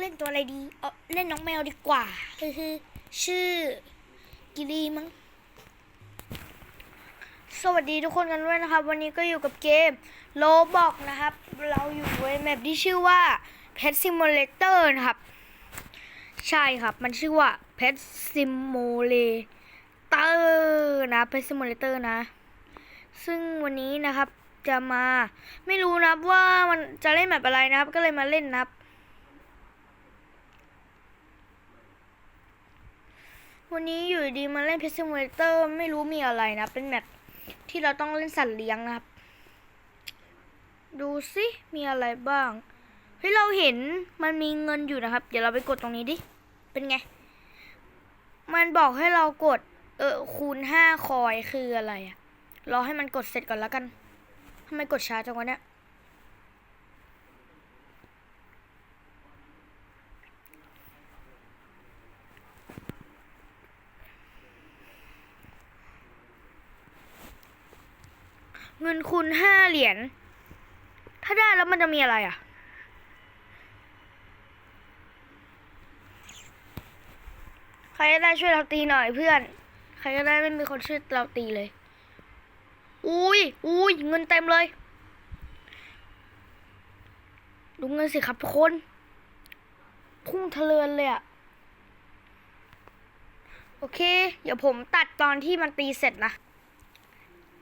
เล่นตัวอะไรดีเออเล่นน้องแมวดีกว่าคือชื่อกิลีมั้งสวัสดีทุกคนกันด้วยนะครับ วันนี้ก็อยู่กับเกมโลบอกนะครับ เราอยู่ในแมปที่ชื่อว่า Pet Simulator นะครับ ใช่ครับ มันชื่อว่า Pet Simulator นะ Pet Simulator นะ ซึ่งวันนี้นะครับจะมา ไม่รู้นะว่ามันจะเล่นแบบอะไรนะครับ ก็เลยมาเล่นนะครับ วันนี้อยู่ดีมาเล่น Pet Simulator ไม่รู้มีอะไรนะ เป็นแมปที่เราต้องเล่นสัตว์เลี้ยงนะครับ ดูสิมีอะไรบ้างเฮ้ยเราเห็นมันมีเงินอยู่นะครับ เดี๋ยวเราไปกดตรงนี้ดิ เป็นไง มันบอกให้เรากด เออคูณห้าคอยคืออะไรอะรอให้มันกดเสร็จก่อนแล้วกันทำไมกดช้าจังวะเนี่ย เงินคูณห้าเหรียญ ถ้าได้แล้วมันจะมีอะไรอะ ใครก็ได้ช่วยเราตีหน่อยเพื่อน ใครก็ได้ไม่มีคนช่วยเราตีเลย อุ้ยอุ้ยเงินเต็มเลย ดูเงินสิครับทุกคน พุ่งทะเลือนเลยอะโอเค เดี๋ยวผมตัดตอนที่มันตีเสร็จนะ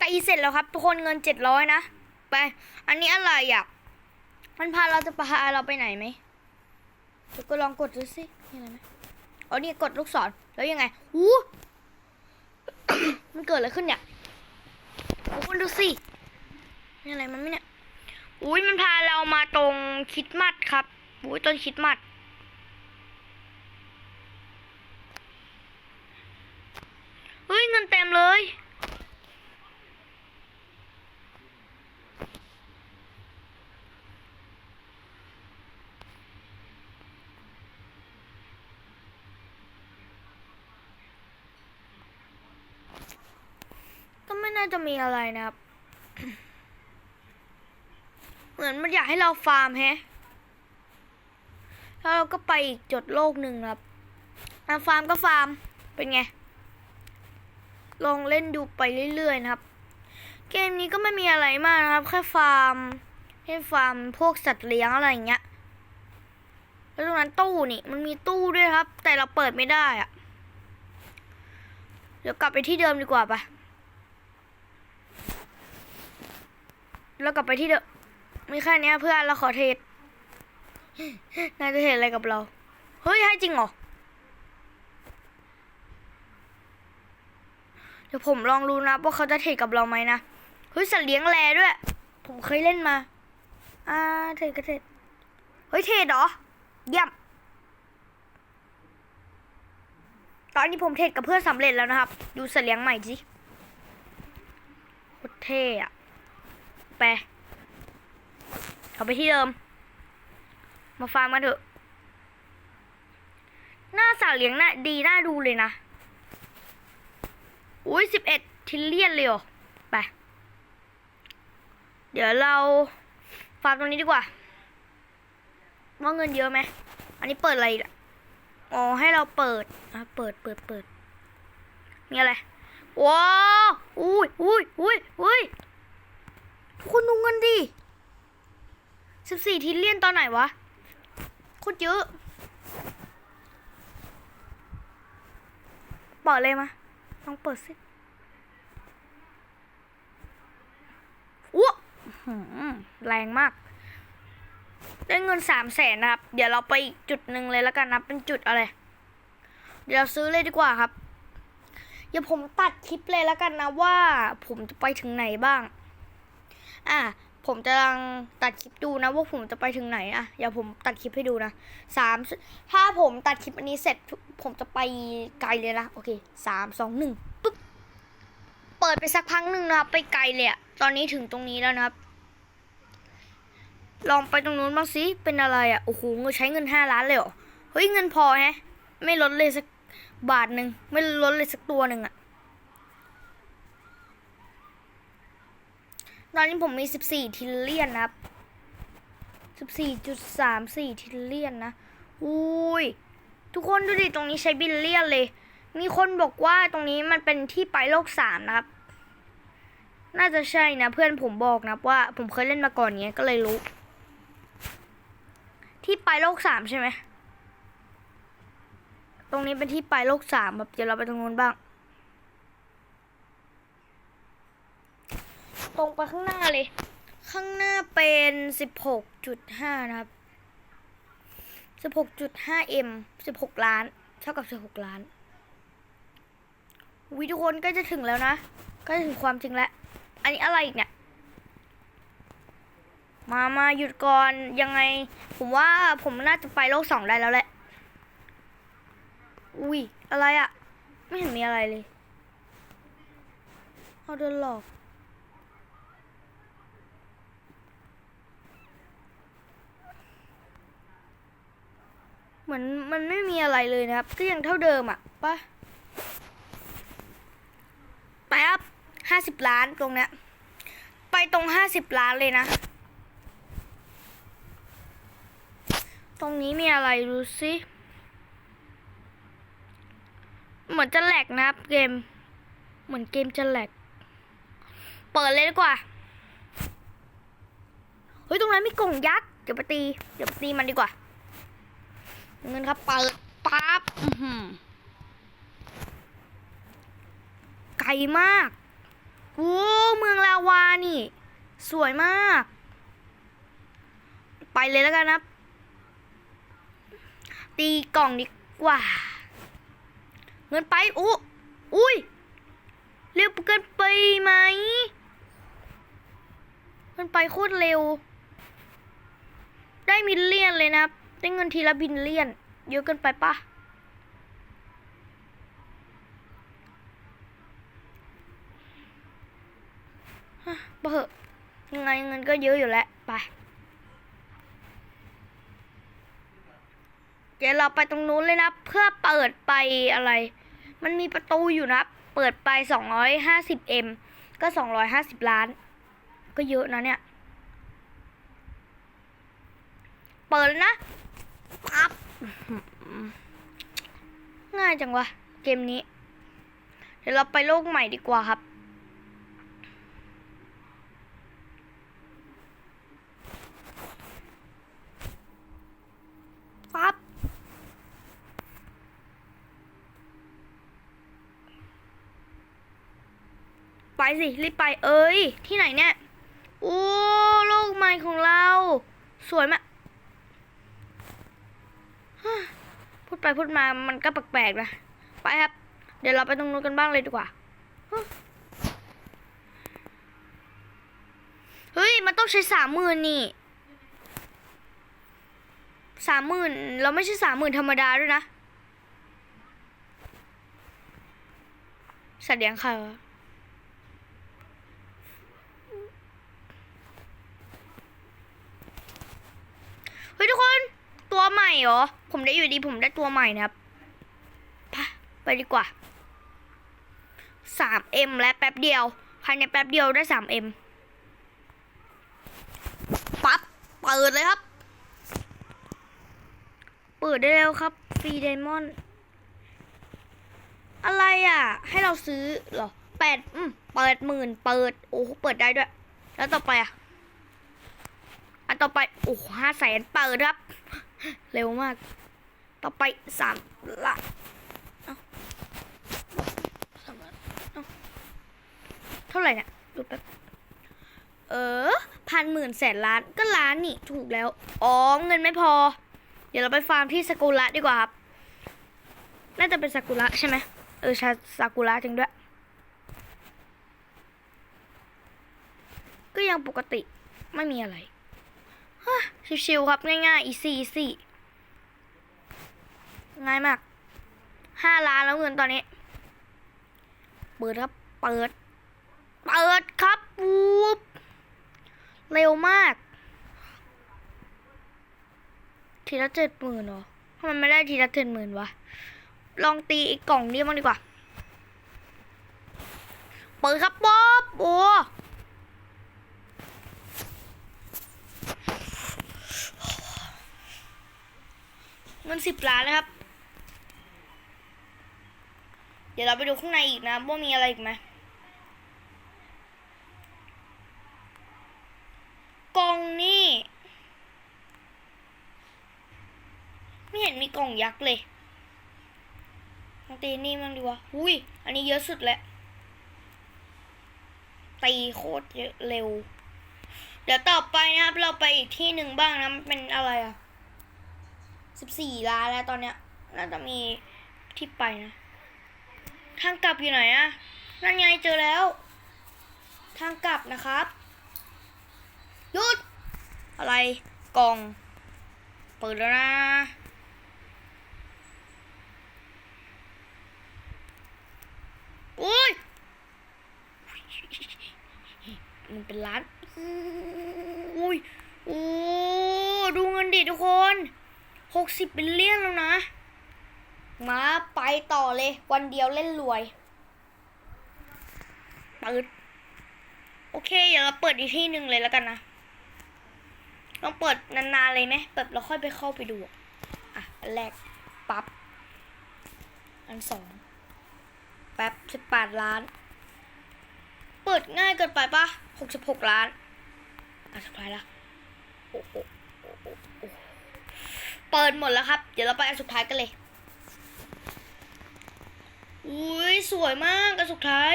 ตีเสร็จแล้วครับ ทุกคนเงินเจ็ดร้อยนะ ไป อันนี้อะไรอะ มันพาเราจะพาเราไปไหนไหมเดี๋ยวก็ลองกดดูสิมีอะไรไหมอ๋อนี่กดลูกศร แล้วยังไงหูมันเกิดอะไรขึ้นเนี่ยทุกคนดูสิมีอะไรมันไหมเนี่ย อุ้ยมันพาเรามาตรงคริดมัดครับ อุ้ยต้นคริดมัด เฮ้ยเงินเต็มเลยาจะมีอะไรนะครับ เหมือนมันอยากให้เราฟาร์มแฮะแล้วเราก็ไปอีกจุดโลกหนึ่งครับอะฟาร์มก็ฟาร์ม เป็นไง ลองเล่นดูไปเรื่อยๆนะครับ เกมนี้ก็ไม่มีอะไรมากนะครับ แค่ฟาร์มให้ฟาร์มพวกสัตว์เลี้ยงอะไรอย่างเงี้ย แล้วตรงนั้นตู้นี่ มันมีตู้ด้วยครับ แต่เราเปิดไม่ได้อะเดี๋ยวกลับไปที่เดิมดีกว่าปะ เรากลับไปที่เดิมมีแค่เนี้ยเพื่อนเราขอเทรดนายจะเทรดอะไรกับเรา เฮ้ย ให้จริงเหรอ เดี๋ยวผมลองดูนะว่าเขาจะเทรดกับเราไหมนะ เฮ้ย สัตว์เลี้ยงแรด้วย ผมเคยเล่นมา อ่า เทรดก็เทรดเฮ้ย เทรดเหรอ เยี่ยม ตอนนี้ผมเทรดกับเพื่อนสำเร็จแล้วนะครับ ดูสัตว์เลี้ยงใหม่สิโคตรเท่อะ ไปเขาไปที่เดิม มาฟาร์มกันเถอะ หน้าสัตว์เลี้ยงน่าดีน่าดูเลยนะ อุ้ยสิบเอ็ดทิลเลียนเลยเหรอ ไป เดี๋ยวเราฟาร์มตรงนี้ดีกว่า ว่าเงินเยอะไหม อันนี้เปิดอะไรอะอ๋อให้เราเปิดอะเปิดเปิดเปิดมีอะไรว้าวอุ้ยอุ้ยอุ้ยอุ้ย คุณดูเงินดิสิบสี่ทิลเลียนตอนไหนวะโคตรเยอะเปิดเลยมาลองเปิดสิอ้วหืมแรงมาก ได้เงินสามแสนนะครับ เดี๋ยวเราไปอีกจุดหนึ่งเลยแล้วกันนะ เป็นจุดอะไร เดี๋ยวเราซื้อเลยดีกว่าครับ เดี๋ยวผมตัดคลิปเลยแล้วกันนะว่าผมจะไปถึงไหนบ้าง อะผมจะลังตัดคลิปดูนะว่าผมจะไปถึงไหนอะอย่าผมตัดคลิปให้ดูนะสามถ้าผมตัดคลิปอันนี้เสร็จผมจะไปไกลเลยนะโอเคสามสองหนึ่งปุ๊บเปิดไปสักพักหนึ่งนะครับไปไกลเลยอะตอนนี้ถึงตรงนี้แล้วนะครับ ลองไปตรงนู้นบ้างสิเป็นอะไรอะโอ้โหเงินใช้เงินห้าล้านเลยเหรอเฮ้ยเงินพอแฮะ ไม่ลดเลยสักบาทหนึ่งไม่ลดเลยสักตัวหนึ่งอะ ตอนนี้ผมมี 14 ทิลเลียนนะครับสิบสี่จุดสามสี่ทิลเลียนนะอุ้ย ทุกคนดูดิ ตรงนี้ใช้บิลเลียนเลย มีคนบอกว่าตรงนี้มันเป็นที่ไปโลกสามนะครับ น่าจะใช่นะ เพื่อนผมบอกนะว่า ผมเคยเล่นมาก่อนเงี้ยก็เลยรู้ ที่ไปโลกสามใช่ไหม ตรงนี้เป็นที่ไปโลกสามแบบเดี๋ยวเราไปตรงนู้นบ้าง ตรงไปข้างหน้าเลย ข้างหน้าเป็นสิบหกจุดห้านะครับสิบหกจุดห้าเอ็มสิบหกล้านเท่ากับสิบหกล้านวิทุกคนใก็จะถึงแล้วนะใก็ถึงความจริงแล้ว อันนี้อะไรอีกเนี่ย มามาหยุดก่อนยังไง ผมว่าผมน่าจะไปโลกสองได้แล้วแหละ อุ้ยอะไรอะไม่เห็นมีอะไรเลย เอาโดนหลอก เหมือนมันไม่มีอะไรเลยนะครับ ก็ยังเท่าเดิมอะปะไปครับห้าสิบล้านตรงเนี้ย ไปตรงห้าสิบล้านเลยนะ ตรงนี้มีอะไรดูสิเหมือนจะแหลกนะครับเกม เหมือนเกมจะแหลก เปิดเลยดีกว่า เฮ้ย ตรงนั้นมีกล่องยักษ์ เดี๋ยวไปตี เดี๋ยวไปตีมันดีกว่า เงินครับเปิดปั๊บไกลมากโอ้เมืองลาวานี่ สวยมาก ไปเลยแล้วกันนะตีกล่องดีกว่า เงินไปอู้อุ้ยเร็วเกินไปไหมเงินไปโคตรเร็ว ได้มิลเลียนเลยนะ ได้เงินทีละบิลเลียน เยอะเกินไปปะฮะเบอะยังไงเงินก็เยอะอยู่แล้ว ไป เดี๋ยวเราไปตรงนู้นเลยนะ เพื่อเปิดไปอะไร มันมีประตูอยู่นะ เปิดไป 250M ก็ 250 ล้าน ก็เยอะนะเนี่ย เปิดแล้วนะ ปั๊บง่ายจังวะ เกมนี้ เดี๋ยวเราไปโลกใหม่ดีกว่าครับปั๊บไปสิ รีบไปเอ้ย ที่ไหนเนี่ย โอ้ โลกใหม่ของเรา สวยมาก พู ดไปพูดมามันก็แปลกๆนะไปครับ เดี๋ยวเราไปตรงนู้นกันบ้างเลยดีกว่าเฮ้ยมันต้องใช้สามหมื่นนี่สามหมื่นเราไม่ใช่สามหมื่นธรรมดาด้วยนะสัตว์เลี้ยงครวะเฮ้ยทุกคน ตัวใหม่เหรอ ผมได้อยู่ดีผมได้ตัวใหม่นะครับไปไปดีกว่าสามเอ็มและแป๊บเดียว ภายในแป๊บเดียวได้สามเอ็มปั๊บ เปิดเลยครับ เปิดได้แล้วครับ ฟรีไดมอนด์อะไรอะ ให้เราซื้อเหรอแปดอืมเปิดหมื่นเปิด โอ้โหเปิดได้ด้วย แล้วต่อไปอะ อันต่อไป โอ้ห้าแสนเปิดครับ เร็วมาก ต่อไปสามละเอ้าสามละเท่าไหร่เนี่ยดูแป๊บเออพันหมื่นแสนล้านก็ล้านนี่ถูกแล้ว อ๋อ เงินไม่พอ เดี๋ยวเราไปฟาร์มที่สกุระดีกว่าครับ น่าจะเป็นสกุระใช่ไหมเออชาซากุระจริงด้วย ก็ยังปกติไม่มีอะไรฮะ ชิวๆครับง่ายๆ easy easy ง่ายมากห้าล้านแล้วเงินตอนนี้ เปิดครับ เปิด เปิดครับวูบเร็วมาก ทีละเจ็ดหมื่นเหรอทำไมไม่ได้ทีละเจ็ดหมื่นวะ ลองตีอีกกล่องนี้บ้างดีกว่า เปิดครับป๊อบโอ้ เงินสิบล้านนะครับ เดี๋ยวเราไปดูข้างในอีกนะว่ามีอะไรอีกไหมกล่องนี่ ไม่เห็นมีกล่องยักษ์เลยลองตีนี่มั่งดีกว่าอุ้ย อันนี้เยอะสุดแหละตีโคตรเยอะเร็ว เดี๋ยวต่อไปนะครับ เราไปอีกที่หนึ่งบ้างนะ มันเป็นอะไรอะ สิบสี่ล้านแล้วตอนเนี้ยน่าจะมีที่ไปนะ ทางกลับอยู่ไหนอะนั่นไงเจอแล้ว ทางกลับนะครับหยุด อะไรกล่อง เปิดแล้วนะอุ้ยมันเป็นล้านอุ้ยโอ้ดูเงินดิทุกคน หกสิบเป็นเลี่ยนแล้วนะ มาไปต่อเลย วันเดียวเล่นรวยเปิดโอเค เดี๋ยวเราเปิดอีกที่หนึ่งเลยแล้วกันนะลองเปิดนานๆเลยไหมเปิดแล้วค่อยไปเข้าไปดู อะ อันแรก ปั๊บ อันสอง แป๊บสิบแปดล้าน เปิดง่ายเกินไปปะหกสิบหกล้าน อะสุดท้ายละ โอ้โอ้โอ้โอ้โอ้ เปิดหมดแล้วครับ เดี๋ยวเราไปอันสุดท้ายกันเลย อุ้ยสวยมากอันสุดท้าย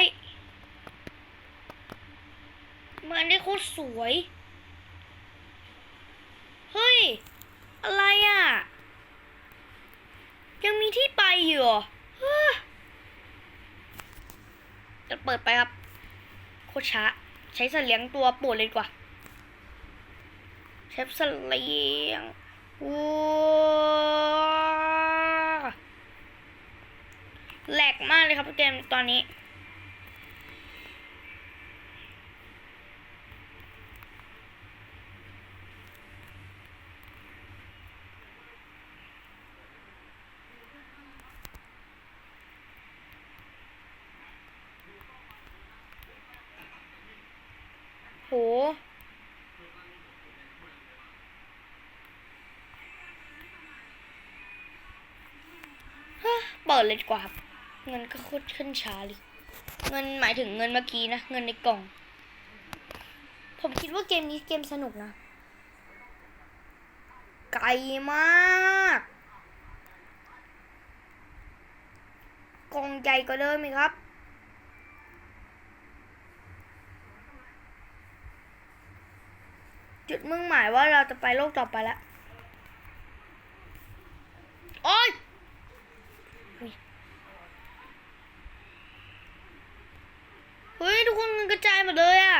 มันได้โคตรสวย เฮ้ย อะไรอะ ยังมีที่ไปอยู่เหรอจะเปิดไปครับ โคตรช้า ใช้สัตว์เลี้ยงตัวปรดเลยกว่าเชฟสัตว์เลี้ยง แหลกมากเลยครับเกมตอนนี้ โห เฮ้ยเปิดเลยดีกว่าครับ เงินก็โคตรขึ้นช้าเลย เงินหมายถึงเงินเมื่อกี้นะ เงินในกล่อง ผมคิดว่าเกมนี้เกมสนุกนะ ไกลมาก กล่องใหญ่กว่าเดิมอีกครับจุดมุ่งหมายว่าเราจะไปโลกต่อไปแล้ว โอ๊ยเฮ้ย ทุ กระจายหมดเลยอะ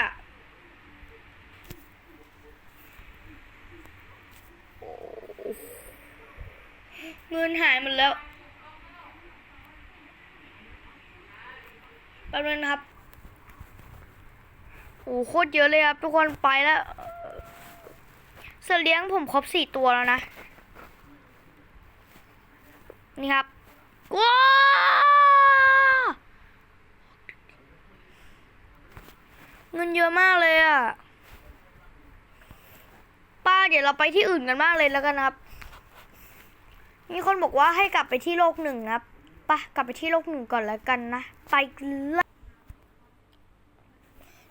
โอ้เงินหายหมดแล้วแป๊บนึงนะครับ โอ้โหโคตรเยอะเลยครับ ทุกคนไปแล้วสัตว์เลี้ยงผมครบสี่ตัวแล้วนะ นี่ครับ ว้า เยอะมากเลยอะป้าเดี๋ยวเราไปที่อื่นกันมากเลยแล้วกันครับ มีคนบอกว่าให้กลับไปที่โลกหนึ่งนะครับป้ากลับไปที่โลกหนึ่งก่อนแล้วกันนะ ไปเลย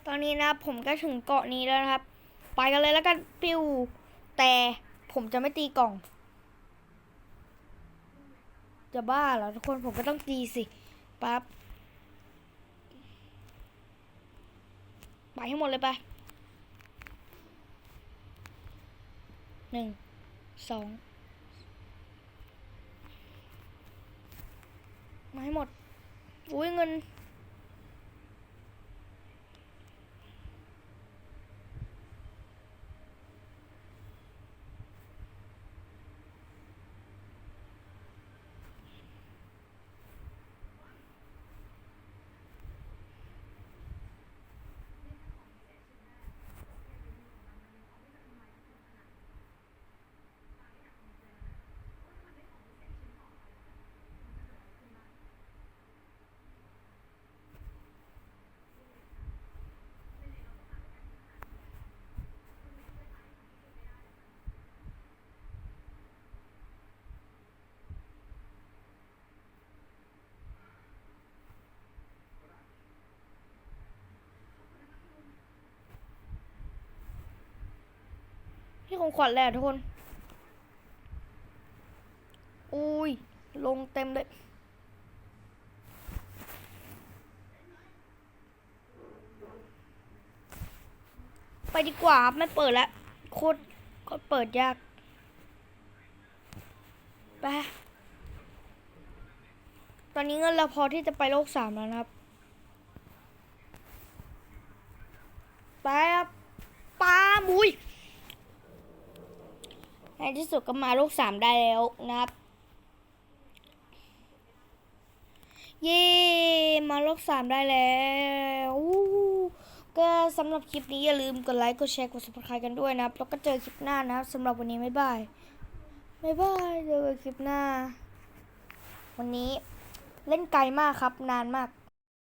ตอนนี้นะผมก็ถึงเกาะนี้แล้วนะครับ ไปกันเลยแล้วกันปิวแต่ผมจะไม่ตีกล่อง จะบ้าเหรอทุกคนผมก็ต้องตีสิปั๊บไป ให้หมดเลยไปหนึ่งสองมาให้หมดอุ้ยเงิน ของขวัญแหละทุกคน อุ้ย ลงเต็มเลย ไปดีกว่าครับไม่เปิดแล้วโคตรโคตรเปิดยาก ไป ตอนนี้เงินเราพอที่จะไปโลกสามแล้วนะครับ ไปครับปลาบุย ในที่สุดก็มาโลกสามได้แล้วนะครับ เย้มาโลกสามได้แล้วก็สำหรับคลิปนี้อย่าลืมกดไลค์ กดแชร์ กด subscribe กันด้วยนะครับ แล้วก็เจอคลิปหน้านะครับสำหรับวันนี้บ๊ายบายบ๊ายบายเจอกันคลิปหน้า วันนี้เล่นไกลมากครับ นานมาก